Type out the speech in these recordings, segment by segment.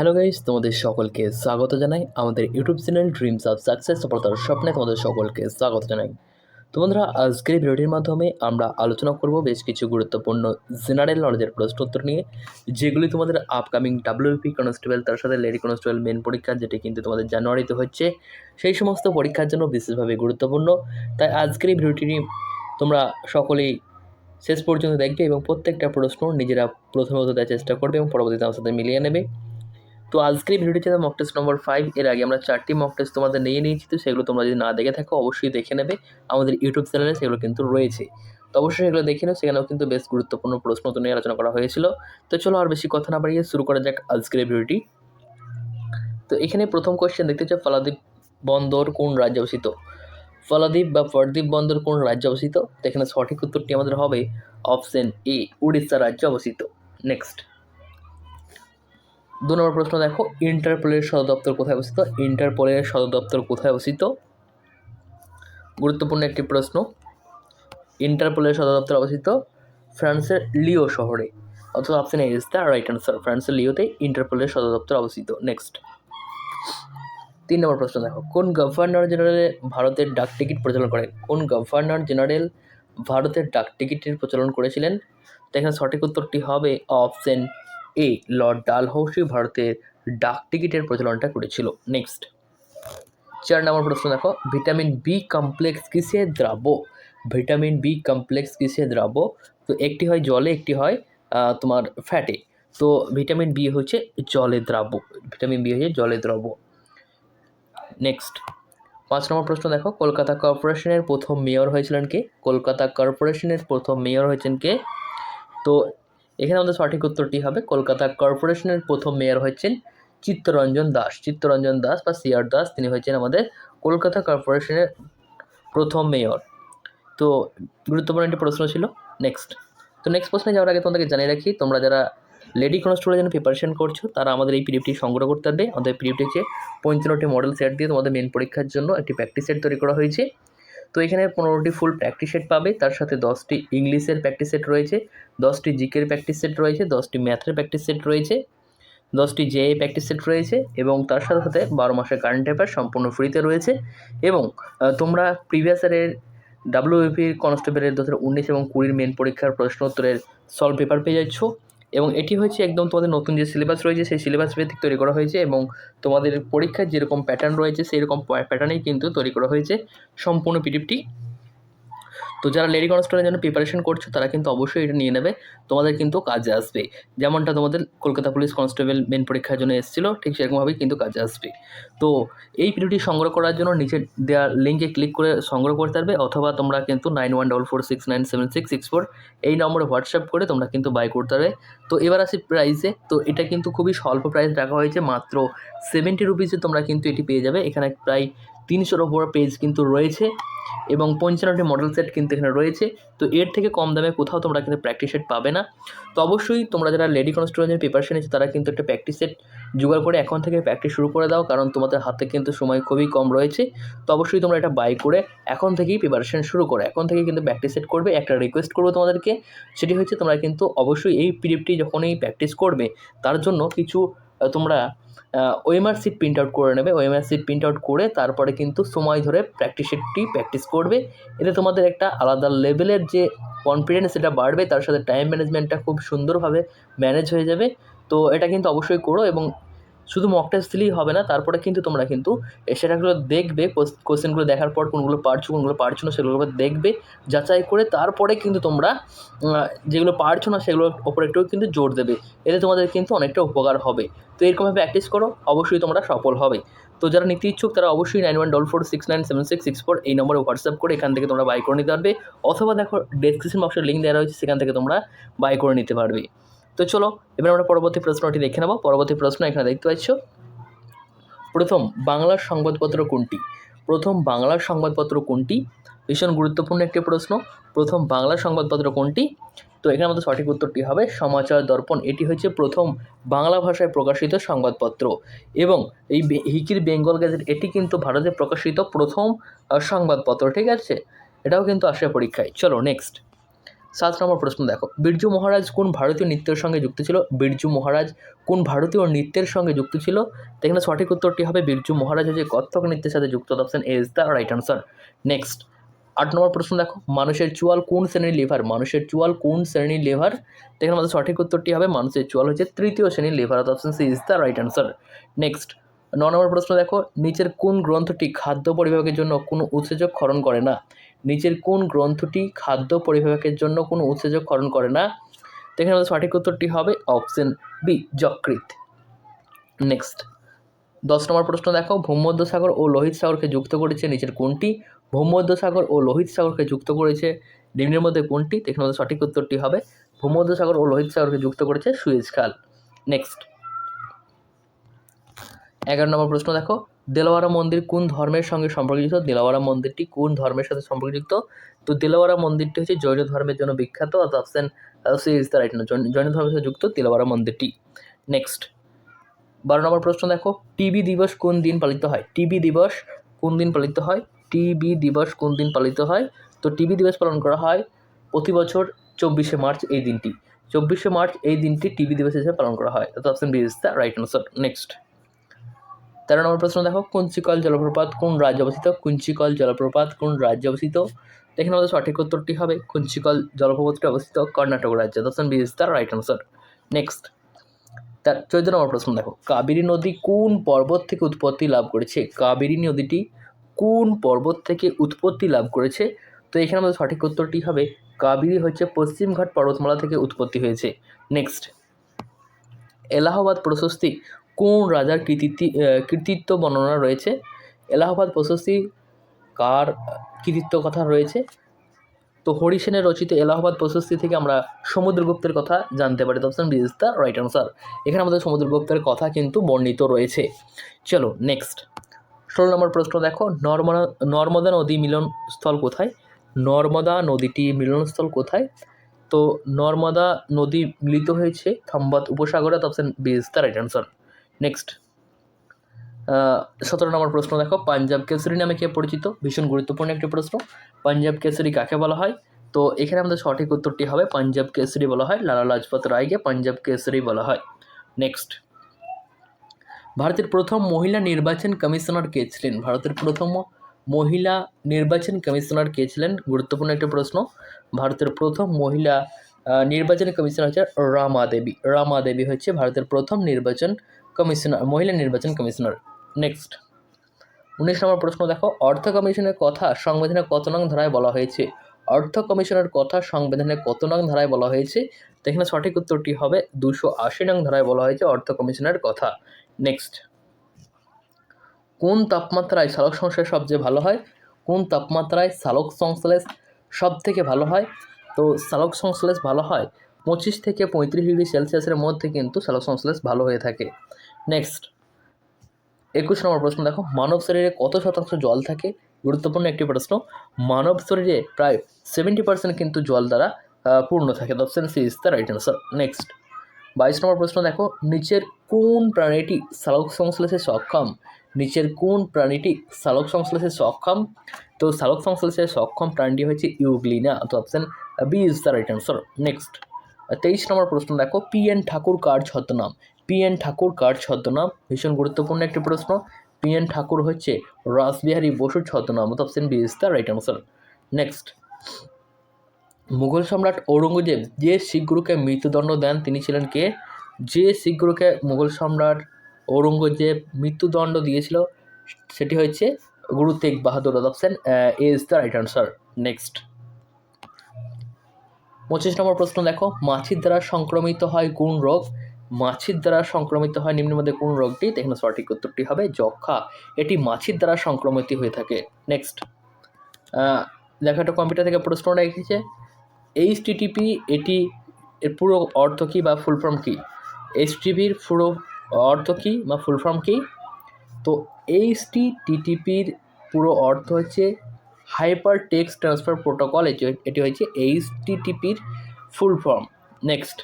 Hello guys, তোমাদের সকলকে স্বাগত জানাই। আমাদের YouTube channel dreams of success সফলতার স্বপ্নে তোমাদের সকলকে স্বাগত জানাই। তো বন্ধুরা, আজকের ভিডিওটির মাধ্যমে আমরা আলোচনা করব বেশ কিছু গুরুত্বপূর্ণ জেনারেল নলেজের প্রশ্নোত্তর নিয়ে, যেগুলি তোমাদের আপকামিং ডাব্লিউপি কনস্টেবল তার সাথে লেডি কনস্টেবল মেন পরীক্ষা, যেটি কিন্তু তোমাদের জানুয়ারিতে হচ্ছে, সেই সমস্ত পরীক্ষার জন্য বিশেষভাবে গুরুত্বপূর্ণ। তাই আজকের এই ভিডিওটি তোমরা সকলেই শেষ পর্যন্ত দেখবে এবং প্রত্যেকটা প্রশ্ন নিজেরা প্রথমে দেওয়ার চেষ্টা করবে এবং পরবর্তীতে আমার সাথে মিলিয়ে নেবে। তো আজকের ভিডিওটি ছিল মক টেস্ট নম্বর ফাইভ এর আগে আমরা চারটি মক টেস্ট তোমাদের নিয়ে নিয়েছি, তো সেগুলো তোমরা যদি না দেখে থাকো, অবশ্যই দেখে নেবে। আমাদের ইউটিউব চ্যানেলে সেগুলো কিন্তু রয়েছে। তো অবশ্যই সেগুলো দেখে নাও, সেখানেও কিন্তু বেশ গুরুত্বপূর্ণ প্রশ্ন তো নিয়ে আলোচনা করা হয়েছিল। তো চলো আর বেশি কথা না বাড়িয়ে শুরু করা যাক আজকের ভিডিওটি। তো এখানে প্রথম কোয়েশ্চেন দেখতে চাও ফলাদ্বীপ বন্দর কোন রাজ্যে অবস্থিত? ফলাদ্বীপ বা ফরদ্বীপ বন্দর কোন রাজ্যে অবস্থিত? তো এখানে সঠিক উত্তরটি আমাদের হবে অপশন এ উড়িষ্যা রাজ্যে অবস্থিত। নেক্সট দু নম্বর প্রশ্ন দেখো, ইন্টারপোলের সদর দপ্তর কোথায় অবস্থিত? ইন্টারপোলের সদর দপ্তর কোথায় অবস্থিত? গুরুত্বপূর্ণ একটি প্রশ্ন। ইন্টারপোলের সদর দপ্তর অবস্থিত ফ্রান্সের লিও শহরে। অথবা option A is the right answer ফ্রান্সের লিওতে ইন্টারপোলের সদর দপ্তর অবস্থিত। নেক্সট তিন নম্বর প্রশ্ন দেখো, কোন গভর্নর জেনারেল ভারতের ডাক টিকিট প্রচলন করেন কোন গভর্নর জেনারেল ভারতের ডাক টিকিটের প্রচলন করেছিলেন? তো এখানে সঠিক উত্তরটি হবে অপশন এ লর্ড ডালহৌসি ভারতের ডাক টিকিটের প্রচলনটা করেছিল। নেক্সট চার নম্বর প্রশ্ন দেখো, ভিটামিন বি কমপ্লেক্স কিসে দ্রাব্য ভিটামিন বি কমপ্লেক্স কিসে দ্রাব্য তো একটি হয় জলে, একটি হয় তোমার ফ্যাটে তো ভিটামিন বি হচ্ছে জলে দ্রাব্য ভিটামিন বি হচ্ছে জলে দ্রব্য নেক্সট পাঁচ নম্বর প্রশ্ন দেখো, কলকাতা কর্পোরেশনের প্রথম মেয়র হয়েছিলেন কে? কলকাতা কর্পোরেশনের প্রথম মেয়র হয়েছেন কে? তো এখানে আমাদের সঠিক উত্তরটি হবে কলকাতা কর্পোরেশনের প্রথম মেয়র হচ্ছেন চিত্তরঞ্জন দাস। চিত্তরঞ্জন দাস বা সিআর দাস, তিনি হচ্ছেন আমাদের কলকাতা কর্পোরেশনের প্রথম মেয়র। তো গুরুত্বপূর্ণ একটি প্রশ্ন ছিল নেক্সট তো নেক্সট প্রশ্নে যাওয়ার আগে তোমাদেরকে জানিয়ে রাখি, তোমরা যারা লেডি কনস্টেবলের জন্য প্রিপারেশন করছ, তারা আমাদের এই পিডিএফটি সংগ্রহ করতে পারবে। আমাদের পিডিএফটি হচ্ছে পঞ্চান্নটি মডেল সেট দিয়ে তোমাদের মেন পরীক্ষার জন্য একটি প্র্যাকটিস সেট তৈরি করা হয়েছে। তো এখানে পনেরোটি ফুল প্র্যাকটিস সেট পাবে, তার সাথে দশটি ইংলিশের প্র্যাকটিস সেট রয়েছে, দশটি জিকের প্র্যাকটিস সেট রয়েছে, দশটি ম্যাথের প্র্যাকটিস সেট রয়েছে, দশটি জে প্র্যাকটিস সেট রয়েছে এবং তার সাথে সাথে বারো মাসের কারেন্ট অ্যাফেয়ার সম্পূর্ণ ফ্রিতে রয়েছে এবং তোমরা প্রিভিয়াস ইয়ারের ডাব্লিউএপির কনস্টেবলের দু হাজার উনিশ এবং কুড়ির মেন পরীক্ষার প্রশ্ন উত্তরের সলভ পেপার পেয়ে যাচ্ছ। এবং এটি হচ্ছে একদম তোমাদের নতুন যে সিলেবাস রয়েছে, সেই সিলেবাস ভিত্তিক তৈরি করা হয়েছে এবং তোমাদের পরীক্ষার যেরকম প্যাটার্ন রয়েছে সেই রকম প্যাটার্নেই কিন্তু তৈরি করা হয়েছে। সম্পূর্ণ পিডিএফটি তো যারা লেডি কনস্টেবলের জন্য প্রিপারেশন করছ, তারা কিন্তু অবশ্যই এটা নিয়ে নেবে। তোমাদের কিন্তু কাজে আসবে। যেমনটা তোমাদের কলকাতা পুলিশ কনস্টেবল মেন পরীক্ষার জন্য এসেছিল, ঠিক সেরকমভাবেই কিন্তু কাজে আসবে। তো এই ভিডিওটি সংগ্রহ করার জন্য নিচে দেওয়া লিঙ্কে ক্লিক করে সংগ্রহ করতে পারবে, অথবা তোমরা কিন্তু nine one double four six nine seven six six four এই নম্বরে হোয়াটসঅ্যাপ করে তোমরা কিন্তু বাই করতে পারবে। তো এবার আসি প্রাইসে তো এটা কিন্তু খুবই স্বল্প প্রাইস রাখা হয়েছে, মাত্র সেভেন্টি রুপিসে তোমরা কিন্তু এটি পেয়ে যাবে। এখানে প্রায় তিনশোর ওপর পেজ কিন্তু রয়েছে এবং পঞ্চান্নটি মডেল সেট কিন্তু এখানে রয়েছে। তো এর থেকে কম দামে কোথাও তোমরা কিন্তু প্র্যাকটিস সেট পাবে না। তো অবশ্যই তোমরা যারা লেডি কনস্টেবলের প্রিপারেশন নিচ্ছে তারা কিন্তু একটা প্র্যাকটিস সেট জোগাড় করে এখন থেকে প্র্যাকটিস শুরু করে দাও, কারণ তোমাদের হাতে কিন্তু সময় খুবই কম রয়েছে। তো অবশ্যই তোমরা এটা বাই করে এখন থেকেই প্রিপারেশন শুরু করো। এখন থেকেই কিন্তু প্র্যাকটিস সেট করবে। একটা রিকোয়েস্ট করব তোমাদেরকে, সেটি হচ্ছে তোমরা কিন্তু অবশ্যই এই পিডিএফটি যখনই প্র্যাকটিস করবে, তার জন্য কিছু তোমরা ওএমআর সিট প্রিন্ট আউট করে নেবে। ওএমআর সিট প্রিন্ট আউট করে তারপরে কিন্তু সময় ধরে প্র্যাকটিস সেটটি প্র্যাকটিস করবে। এতে তোমাদের একটা আলাদা লেভেলের যে কনফিডেন্স সেটা বাড়বে, তার সাথে টাইম ম্যানেজমেন্টটা খুব সুন্দরভাবে ম্যানেজ হয়ে যাবে। তো এটা কিন্তু অবশ্যই করো এবং শুধু মক টেস্ট দিলেই হবে না, তারপরে কিন্তু তোমরা কিন্তু সেটাগুলো দেখবে কোশ্চেনগুলো দেখার পর কোনগুলো পারছ কোনগুলো পারছ না সেগুলো দেখবে, যাচাই করে তারপরে কিন্তু তোমরা যেগুলো পারছ না সেগুলোর ওপর একটু কিন্তু জোর দেবে। এতে তোমাদের কিন্তু অনেকটা উপকার হবে। তো এরকমভাবে প্র্যাকটিস করো, অবশ্যই তোমরা সফল হবে। তো যারা নিতে ইচ্ছুক তারা অবশ্যই nine one double four six nine seven six six four এই নম্বরে হোয়াটসঅ্যাপ করে এখান থেকে তোমরা বাই করে নিতে পারবে, অথবা দেখো ডেসক্রিপশন বক্সের লিঙ্ক দেওয়া রয়েছে, সেখান থেকে তোমরা বাই করে নিতে পারবে। তো চলো, এবার আমরা পরবর্তী প্রশ্নটি দেখে নেব। পরবর্তী প্রশ্ন এখানে দেখতে পাচ্ছ। প্রথম বাংলার সংবাদপত্র কোনটি? প্রথম বাংলার সংবাদপত্র কোনটি? ভীষণ গুরুত্বপূর্ণ একটি প্রশ্ন। প্রথম বাংলার সংবাদপত্র কোনটি? তো এখানে আমাদের সঠিক উত্তরটি হবে সমাচার দর্পণ। এটি হচ্ছে প্রথম বাংলা ভাষায় প্রকাশিত সংবাদপত্র। এবং এই হিকির বেঙ্গল গ্যাজেট, এটি কিন্তু ভারতে প্রকাশিত প্রথম সংবাদপত্র, ঠিক আছে? এটাও কিন্তু আসে পরীক্ষায়। চলো নেক্সট সাত নম্বর প্রশ্ন দেখো, বিরজু মহারাজ কোন ভারতীয় নৃত্যের সঙ্গে যুক্ত ছিল? বিরজু মহারাজ কোন ভারতীয় নৃত্যের সঙ্গে যুক্ত ছিল? এখানে সঠিক উত্তরটি হবে বিরজু মহারাজ হচ্ছে কত্থক নৃত্যের সাথে যুক্ত option A is the right answer next আট নম্বর প্রশ্ন দেখো, মানুষের চুয়াল কোন শ্রেণির লিভার মানুষের চুয়াল কোন শ্রেণির লিভার এখানে আমাদের সঠিক উত্তরটি হবে মানুষের চুয়াল হচ্ছে তৃতীয় শ্রেণির liver option C is the right answer next ন নম্বর প্রশ্ন দেখো, নিচের কোন গ্রন্থটি খাদ্য পরিভাগের জন্য কোনো উৎসেচক ক্ষরণ করে না? নিচের কোন গ্রন্থটি খাদ্য পরিভাগের জন্য কোনো উৎসেচক ক্ষরণ করে না? তো এখানে আমাদের সঠিক উত্তরটি হবে অপশন বি যকৃত নেক্সট দশ নম্বর প্রশ্ন দেখো। ভূমধ্যসাগর ও লোহিত সাগরকে যুক্ত করেছে নিচের কোনটি? ভূমধ্য সাগর ও লোহিত সাগরকে যুক্ত করেছে নিম্নের মধ্যে কোনটি? এখানে আমাদের সঠিক উত্তরটি হবে ভূমধ্য সাগর ও লোহিত সাগরকে যুক্ত করেছে সুয়েজ খাল। নেক্সট এগারো নম্বর প্রশ্ন, দেখো, দেলাওয়ারা মন্দির কোন ধর্মের সঙ্গে সম্পর্কযুক্ত? দেলাওয়ারা মন্দিরটি কোন ধর্মের সাথে সম্পর্কযুক্ত? তো দেলাওয়ারা মন্দিরটি হচ্ছে জৈন ধর্মের জন্য বিখ্যাত, অর্থাৎ option C is the right Jain ধর্মের সাথে যুক্ত দেলাওয়ারা মন্দিরটি। নেক্সট বারো নম্বর প্রশ্ন, দেখো, টিবি দিবস কোন দিন পালিত হয়? টিবি দিবস কোন দিন পালিত হয়? টিবি দিবস কোন দিন পালিত হয়? তো টিবি দিবস পালন করা হয় প্রতি বছর চব্বিশে মার্চ এই দিনটি। চব্বিশে মার্চ এই দিনটি টিবি দিবস হিসেবে পালন করা হয়, অর্থাৎ option B is the right answer next তেরো নম্বর প্রশ্ন দেখো, কুঞ্চিকল জলপ্রপাত, কোন রাজ্যে অবস্থিত? কুঞ্চিকল জলপ্রপাত, কোন রাজ্যে অবস্থিত? এখানে আমাদের সঠিক উত্তরটি হবে, কুঞ্চিকল জলপ্রপাতটি অবস্থিত কর্ণাটক রাজ্যে। Option B is right answer next তার চোদ্দ নম্বর প্রশ্ন দেখো, কাবেরী নদী কোন পর্বত থেকে উৎপত্তি লাভ করেছে? কাবেরী নদীটি কোন পর্বত থেকে উৎপত্তি লাভ করেছে? তো এখানে আমাদের সঠিক উত্তরটি হবে, কাবেরী হচ্ছে পশ্চিমঘাট পর্বতমালা থেকে উৎপত্তি হয়েছে। নেক্সট এলাহাবাদ প্রশস্তি কোন রাজার কৃতিত্ব কৃতিত্ব বর্ণনা রয়েছে? এলাহাবাদ প্রশস্তি কার কৃতিত্ব কথা রয়েছে? তো হরিসেনের রচিত এলাহাবাদ প্রশস্তি থেকে আমরা সমুদ্রগুপ্তের কথা জানতে পারি। Option B is the right answer. এখানে আমাদের সমুদ্রগুপ্তের কথা কিন্তু বর্ণিত রয়েছে। চলো নেক্সট ষোলো নম্বর প্রশ্ন দেখো। নর্মদা নর্মদা নদী মিলনস্থল কোথায়? নর্মদা নদীটি মিলনস্থল কোথায়? তো নর্মদা নদী মিলিত হয়েছে থাম্বাত উপসাগরে। Option B is the right answer. Next সতেরো নম্বর প্রশ্ন দেখো, পাঞ্জাব কেসরি নামে কে পরিচিত? ভীষণ গুরুত্বপূর্ণ একটি প্রশ্ন। পাঞ্জাব কেসরি কাকে বলা হয়? তো এখানে আমাদের সঠিক উত্তরটি হবে, পাঞ্জাব কেসরি বলা হয়, লালা লাজপত রায়কে পাঞ্জাব কেসরি বলা হয়। নেক্সট ভারতের প্রথম মহিলা নির্বাচন কমিশনার কে ছিলেন? ভারতের প্রথম মহিলা নির্বাচন কমিশনার কে ছিলেন? গুরুত্বপূর্ণ একটি প্রশ্ন। ভারতের প্রথম মহিলা নির্বাচন কমিশনার হচ্ছে রামা দেবী। রামা দেবী হচ্ছে ভারতের প্রথম নির্বাচন কমিশনার, মহিলা নির্বাচন কমিশনার। নেক্সট। উনিশ নম্বর প্রশ্ন দেখো, অর্থ কমিশনের কথা সংবিধানের কত নং ধারায় বলা হয়েছে? অর্থ কমিশনের কথা সংবিধানের কত নং ধারায় বলা হয়েছে? তো এখানে সঠিক উত্তরটি হবে দুশো আশি নং ধারায় বলা হয়েছে অর্থ কমিশনের কথা। নেক্সট। কোন তাপমাত্রায় সালোক সংশ্লেষ সবচেয়ে ভালো হয়? কোন তাপমাত্রায় সালোক সংশ্লেষ সব থেকে ভালো হয়? তো সালোক সংশ্লেষ ভালো হয় পঁচিশ থেকে পঁয়ত্রিশ ডিগ্রি সেলসিয়াসের মধ্যে কিন্তু সালোক সংশ্লেষ ভালো হয়ে থাকে। নেক্সট একুশ নম্বর প্রশ্ন দেখো, মানব শরীরে কত শতাংশ জল থাকে? গুরুত্বপূর্ণ একটি প্রশ্ন, মানব শরীরে প্রায় সেভেন্টি পার্সেন্ট কিন্তু জল দ্বারা পূর্ণ থাকে। Option C is the right answer next বাইশ নম্বর প্রশ্ন দেখো, নিচের কোন প্রাণীটি সালোক সংশ্লেষে সক্ষম? নিচের কোন প্রাণীটি সালোক সংশ্লেষে সক্ষম? তো সালোক সংশ্লেষে সক্ষম প্রাণীটি হচ্ছে ইউগ্লিনা। তো option B is the right answer next তেইশ নম্বর প্রশ্ন দেখো পি এন ঠাকুর কার ছদ্মনাম? পি এন ঠাকুর কার ছদ্মনাম? ভীষণ গুরুত্বপূর্ণ একটি প্রশ্ন। পি এন ঠাকুর হচ্ছে রাসবিহারী বসুর ছদ্মনাম option B is the right answer. Next. Mughal সম্রাট ঔরঙ্গজেব যে শিখ গুরুকে মৃত্যুদণ্ড দেন, তিনি ছিলেন কে? যে শিখ গুরুকে মুঘল সম্রাট ঔরঙ্গজেব মৃত্যুদণ্ড দিয়েছিল, সেটি হচ্ছে Guru Tegh Bahadur option A is the right answer next. পঁচিশ নম্বর প্রশ্ন দেখো, মাছির দ্বারা সংক্রমিত হয় কোন রোগ। মাছির দ্বারা সংক্রমিত হয় নিম্নের মধ্যে কোন রোগটি? এখানে সঠিক উত্তরটি হবে যক্ষা। এটি মাছির দ্বারা সংক্রমিত হয়ে থাকে। নেক্সট দেখো একটা কম্পিউটার থেকে প্রশ্নটা এসেছে। এইচ টিটিপি এটি এর পুরো অর্থ কী বা ফুল ফর্ম কী? এইচ টিপির পুরো অর্থ কী বা ফুল ফর্ম কী? তো এইচ টি টিটিপির পুরো অর্থ হচ্ছে হাইপার টেক্সট ট্রান্সফার প্রোটোকল এটি এটি হচ্ছে এইচ টিটিপির ফুল ফর্ম নেক্সট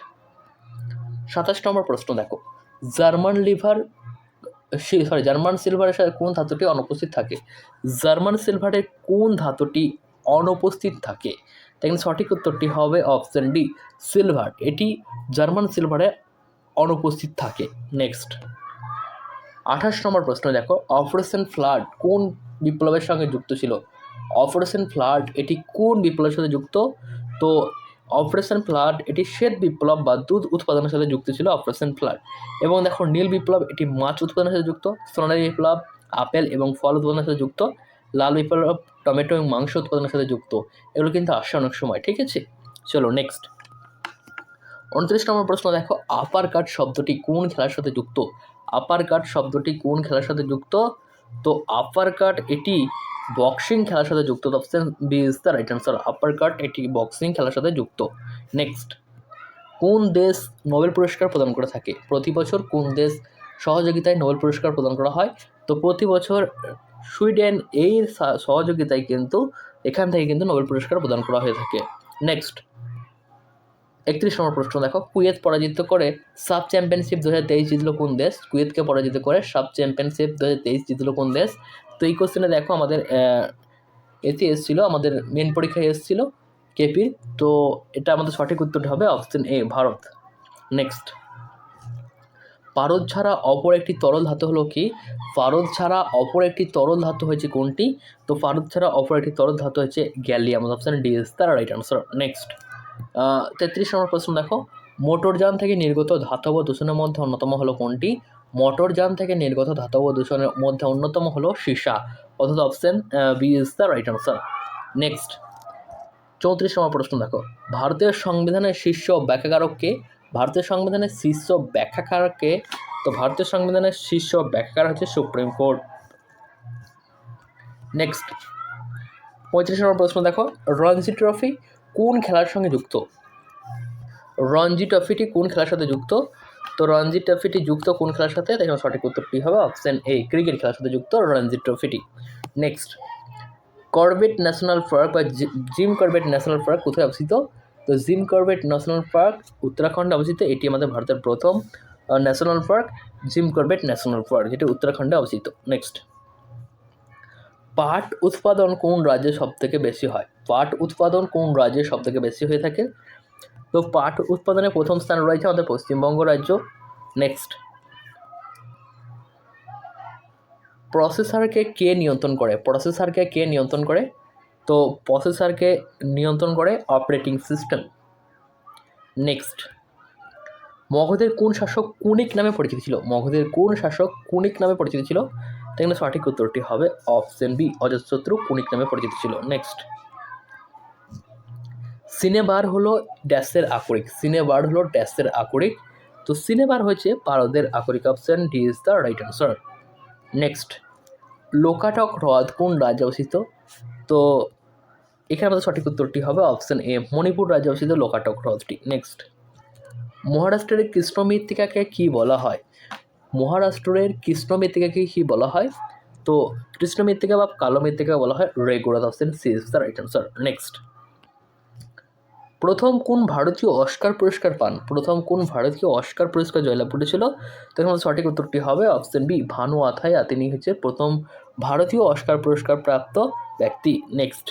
সাতাশ নম্বর প্রশ্ন দেখো। জার্মান লিভার সরি জার্মান সিলভারের সাথে কোন ধাতুটি অনুপস্থিত থাকে? জার্মান সিলভারের কোন ধাতুটি অনুপস্থিত থাকে? তাই সঠিক উত্তরটি হবে অপশন ডি সিলভার এটি জার্মান সিলভারে অনুপস্থিত থাকে। নেক্সট আঠাশ নম্বর প্রশ্ন দেখো অপারেশন ফ্লাড কোন বিপ্লবের সঙ্গে যুক্ত ছিল? অপারেশন ফ্লাড এটি কোন বিপ্লবের সাথে যুক্ত? তো অপারেশন ফ্লাড এটি শ্বেত বিপ্লব বা দুধ উৎপাদনের সাথে যুক্ত ছিল অপারেশন ফ্লাড। এবং দেখো নীল বিপ্লব এটি মাছ উৎপাদনের সাথে যুক্ত, সোনালী বিপ্লব, আপেল এবং ফল উৎপাদনের সাথে যুক্ত, লাল বিপ্লব, টমেটো এবং মাংস উৎপাদনের সাথে যুক্ত। এগুলো কিন্তু আসে অনেক সময়, ঠিক আছে? চলো নেক্সট উনত্রিশ নম্বর প্রশ্ন দেখো আপার কাট শব্দটি কোন খেলার সাথে যুক্ত? আপার কাট শব্দটি কোন খেলার সাথে যুক্ত? তো আপার কাট এটি বক্সিং খেলার সাথে যুক্ত। Option B is the right answer upper cut এটি বক্সিং খেলার সাথে যুক্ত। নেক্সট কোন দেশ নোবেল পুরস্কার প্রদান করে থাকে? প্রতি বছর কোন দেশ সহযোগিতায় নোবেল পুরস্কার প্রদান করা হয়? তো প্রতি বছর সুইডেন এই সহযোগিতায় কিন্তু, এখান থেকে কিন্তু নোবেল পুরস্কার প্রদান করা হয়ে থাকে। নেক্সট একত্রিশ নম্বর প্রশ্ন দেখো। কুয়েত পরাজিত করে সাব চ্যাম্পিয়নশিপ দু হাজার তেইশ জিতলো কোন দেশ? কুয়েতকে পরাজিত করে সাব চ্যাম্পিয়নশিপ দু হাজার তেইশ জিতলো কোন দেশ? তো এই কোশ্চেনে দেখো আমাদের এতে এসেছিল, আমাদের মেন পরীক্ষায় এসেছিল কেপির তো এটা আমাদের সঠিক উত্তরটা হবে অপশন এ ভারত। নেক্সট পারদ ছাড়া অপর একটি তরল ধাতু হলো কি? পারদ ছাড়া অপর একটি তরল ধাতু হয়েছে কোনটি? তো পারদ ছাড়া অপর একটি তরল ধাতু হচ্ছে gallium option D is the right answer next তেত্রিশ নম্বর প্রশ্ন দেখো। মোটরযান থেকে নির্গত ধাতব দূষণের মধ্যে অন্যতম হলো কোনটি? মোটরযান থেকে নির্গত ধাতব দূষণের মধ্যে অন্যতম হলো সীসা, অর্থাৎ option B is the right answer next চৌত্রিশ নম্বর প্রশ্ন দেখো। ভারতীয় সংবিধানের শীর্ষ ব্যাখ্যাকারককে, ভারতীয় সংবিধানের শীর্ষ ব্যাখ্যাকারককে, তো ভারতীয় সংবিধানের শীর্ষ ব্যাখ্যাকার হচ্ছে সুপ্রিম কোর্ট। নেক্সট পঁয়ত্রিশ নম্বর প্রশ্ন দেখো। রঞ্জি ট্রফি কোন খেলার সঙ্গে যুক্ত? রঞ্জি ট্রফিটি কোন খেলার সাথে যুক্ত? তো রঞ্জি ট্রফিটি যুক্ত কোন খেলার সাথে? দেখুন সঠিক উত্তরটি হবে? অপশন এ ক্রিকেট খেলার সাথে যুক্ত রঞ্জি ট্রফিটি। নেক্সট করবেট ন্যাশনাল পার্ক বা জিম করবেট ন্যাশনাল পার্ক কোথায় অবস্থিত? তো জিম করবেট ন্যাশনাল পার্ক উত্তরাখণ্ডে অবস্থিত। এটি আমাদের ভারতের প্রথম national park Jim Corbett national park যেটি উত্তরাখণ্ডে অবস্থিত। নেক্সট পাট উৎপাদন কোন রাজ্যে সব থেকে বেশি হয়? পাট উৎপাদন কোন রাজ্যে সব থেকে বেশি হয়ে থাকে? তো পাট উৎপাদনে প্রথম স্থান রয়েছে আমাদের পশ্চিমবঙ্গ রাজ্য। নেক্সট প্রসেসরকে কে নিয়ন্ত্রণ করে? প্রসেসরকে কে নিয়ন্ত্রণ করে? তো প্রসেসরকে নিয়ন্ত্রণ করে অপারেটিং সিস্টেম নেক্সট মগধের কোন শাসক কুনিক নামে পরিচিত ছিল? মগধের কোন শাসক কুনিক নামে পরিচিত ছিল? তাই সঠিক উত্তরটি হবে অপশন বি অজস্রত্রু কুনিক নামে পরিচিত ছিল। নেক্সট সিনেবার হলো ড্যাশের আকরিক সিনেবার হলো ড্যাশের আকরিক। তো সিনেবার হচ্ছে পারদের আকরিক option, D is the right answer next, Loktak হ্রদ কোন রাজ্যে অবস্থিত? তো এখানে আমাদের সঠিক উত্তরটি হবে অপশন এ, মণিপুর রাজ্যে অবস্থিত লোকাটক হ্রদটি। নেক্সট, মহারাষ্ট্রের কৃষ্ণ মৃত্তিকাকে কী বলা হয়? মহারাষ্ট্রের কৃষ্ণ মৃত্তিকাকে কী বলা হয়? তো কৃষ্ণ মৃত্তিকা বা কালো মৃত্তিকা বলা হয়, regular option C is the right answer next প্রথম কোন ভারতীয় অস্কার পুরস্কার পান? প্রথম কোন ভারতীয় অস্কার পুরস্কার জয়লাভ করেছিল? তখন সঠিক উত্তরটি হবে অপশন বি, ভানু আথায়া তিনি হচ্ছে প্রথম ভারতীয় অস্কার পুরস্কার প্রাপ্ত ব্যক্তি। নেক্সট।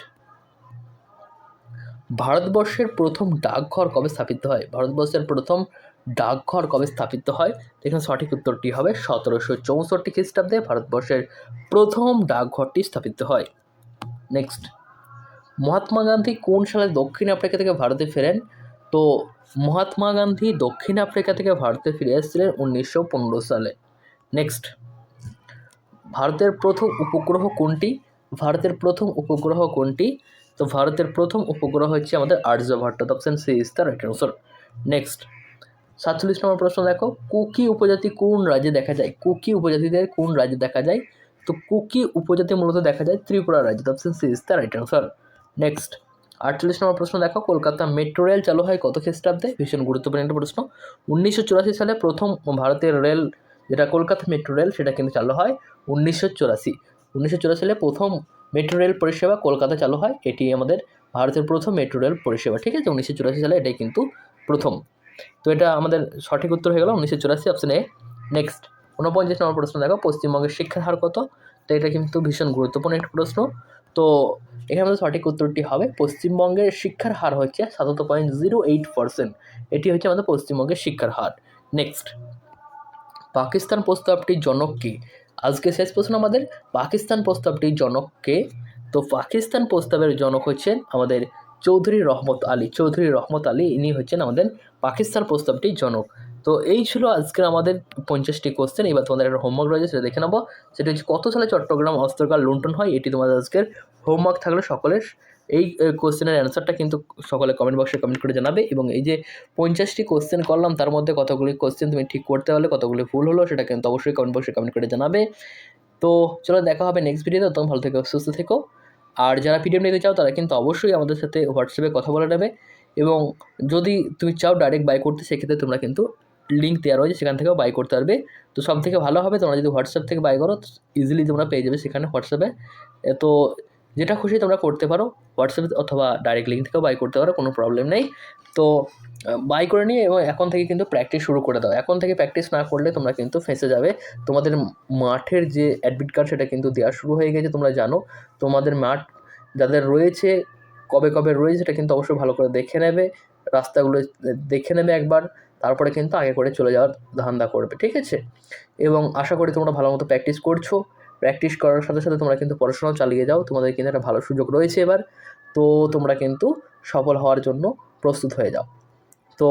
ভারতবর্ষের প্রথম ডাকঘর কবে স্থাপিত হয়? ভারতবর্ষের প্রথম ডাকঘর কবে স্থাপিত হয়? এখানে সঠিক উত্তরটি হবে সতেরোশো চৌষট্টি খ্রিস্টাব্দে ভারতবর্ষের প্রথম ডাকঘরটি স্থাপিত হয়। নেক্সট। মহাত্মা গান্ধী কোন সালে দক্ষিণ আফ্রিকা থেকে ভারতে ফেরেন? তো মহাত্মা গান্ধী দক্ষিণ আফ্রিকা থেকে ভারতে ফিরে এসেছিলেন উনিশশো পনেরো সালে। নেক্সট ভারতের প্রথম উপগ্রহ কোনটি? ভারতের প্রথম উপগ্রহ কোনটি? তো ভারতের প্রথম উপগ্রহ হচ্ছে আমাদের Aryabhata option C is the right answer next সাতচল্লিশ নম্বর প্রশ্ন দেখো, কুকি উপজাতি কোন রাজ্যে দেখা যায়? কুকি উপজাতিদের কোন রাজ্যে দেখা যায়? তো কুকি উপজাতি মূলত দেখা যায় ত্রিপুরা রাজ্যে option C is the right answer next আটচল্লিশ নম্বর প্রশ্ন দেখো, কলকাতা মেট্রো রেল চালু হয় কত খ্রিস্টাব্দে? ভীষণ গুরুত্বপূর্ণ একটা প্রশ্ন। উনিশশো চুরাশি সালে প্রথম ভারতের রেল যেটা কলকাতা মেট্রো রেল সেটা কিন্তু চালু হয় উনিশশো চুরাশি। উনিশশো চুরাশি সালে প্রথম মেট্রো রেল পরিষেবা কলকাতা চালু হয়। এটি আমাদের ভারতের প্রথম মেট্রো রেল পরিষেবা, ঠিক আছে? উনিশশো চুরাশি সালে এটাই কিন্তু প্রথম। তো এটা আমাদের সঠিক উত্তর হয়ে গেল উনিশশো চুরাশি অপশন এ নেক্সট ঊনপঞ্চাশ নম্বর প্রশ্ন দেখো, পশ্চিমবঙ্গের শিক্ষার হার কত? তো এটা কিন্তু ভীষণ গুরুত্বপূর্ণ একটা প্রশ্ন। তো এখানে আমাদের সঠিক উত্তরটি হবে, পশ্চিমবঙ্গের শিক্ষার হার হচ্ছে সাতাত্তর পয়েন্ট জিরো এইট পার্সেন্ট এটি হচ্ছে আমাদের পশ্চিমবঙ্গের শিক্ষার হার। নেক্সট পাকিস্তান প্রস্তাবটির জনক কে? আজকে শেষ প্রশ্ন আমাদের, পাকিস্তান প্রস্তাবটির জনক কে? তো পাকিস্তান প্রস্তাবের জনক হচ্ছেন আমাদের চৌধুরী রহমত আলী। চৌধুরী রহমত আলী, ইনি হচ্ছেন আমাদের পাকিস্তান প্রস্তাবটির জনক। তো এই ছিল আজকের আমাদের পঞ্চাশটি কোশ্চেন এবার তোমাদের একটা হোমওয়ার্ক রয়েছে, সেটা দেখে নেব। সেটা হচ্ছে, কত সালে চট্টগ্রাম অস্ত্রকার লুণ্ঠন হয়? এটি তোমাদের আজকের হোমওয়ার্ক থাকলে সকলের। এই কোশ্চেনের অ্যান্সারটা কিন্তু সকলে কমেন্ট বক্সে কমেন্ট করে জানাবে। এবং এই যে পঞ্চাশটি কোশ্চেন করলাম, তার মধ্যে কতগুলি কোশ্চেন তুমি ঠিক করতে পারলে, কতগুলি ভুল হলো, সেটা কিন্তু অবশ্যই কমেন্ট বক্সে কমেন্ট করে জানাবে। তো চলো, দেখা হবে নেক্সট ভিডিওতে তখন ভালো থেকো, সুস্থ থেকো। আর যারা পিডিএফ নিতে চাও, তারা কিন্তু অবশ্যই আমাদের সাথে হোয়াটসঅ্যাপে কথা বলে নেবে। এবং যদি তুমি চাও ডাইরেক্ট বাই করতে, সেক্ষেত্রে তোমরা কিন্তু লিঙ্ক দেওয়া রয়েছে, সেখান থেকেও বাই করতে পারবে। তো সব থেকে ভালো হবে, তোমরা যদি হোয়াটসঅ্যাপ থেকে বাই করো ইজিলি তোমরা পেয়ে যাবে সেখানে হোয়াটসঅ্যাপে তো যেটা খুশি তোমরা করতে পারো হোয়াটসঅ্যাপ অথবা ডাইরেক্ট লিঙ্ক থেকেও বাই করতে পারো, কোনো প্রবলেম নেই। তো বাই করে নিয়ে এবং এখন থেকে কিন্তু প্র্যাকটিস শুরু করে দাও। এখন থেকে প্র্যাকটিস না করলে তোমরা কিন্তু ফেঁসে যাবে। তোমাদের মাঠের যে অ্যাডমিট কার্ড সেটা কিন্তু দেওয়া শুরু হয়ে গেছে, তোমরা জানো। তোমাদের মাঠ যাদের রয়েছে, কবে কবে রয়েছে, সেটা কিন্তু অবশ্যই ভালো করে দেখে নেবে। রাস্তাগুলো দেখে নেবে একবার। তারপরে কিন্তু আগে করে চলে যাওয়ার ধান্দা করবে, ঠিক আছে? এবং আশা করি তোমরা ভালো মতো প্র্যাকটিস করছ। প্র্যাকটিস করার সাথে সাথে তোমরা কিন্তু পড়াশোনাও চালিয়ে যাও। তোমাদের কিন্তু একটা ভালো সুযোগ রয়েছে এবার। তো তোমরা কিন্তু সফল হওয়ার জন্য প্রস্তুত হয়ে যাও। তো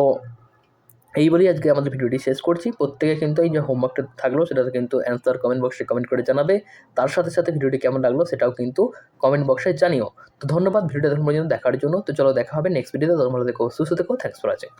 এই বলেই আজকে আমাদের ভিডিওটি শেষ করছি। প্রত্যেকে কিন্তু এই যে হোমওয়ার্কটা থাকল, সেটাতে কিন্তু অ্যান্সার কমেন্ট বক্সে কমেন্ট করে জানাবে। তার সাথে সাথে ভিডিওটি কেমন লাগল সেটাও কিন্তু কমেন্ট বক্সে জানিও। তো ধন্যবাদ, ভিডিওটা এখন পর্যন্ত দেখার জন্য। তো চলো দেখা হবে নেক্সট ভিডিওতে তোমরা দেখো সুস্থ থেকো থ্যাংকস ফর ওয়াচিং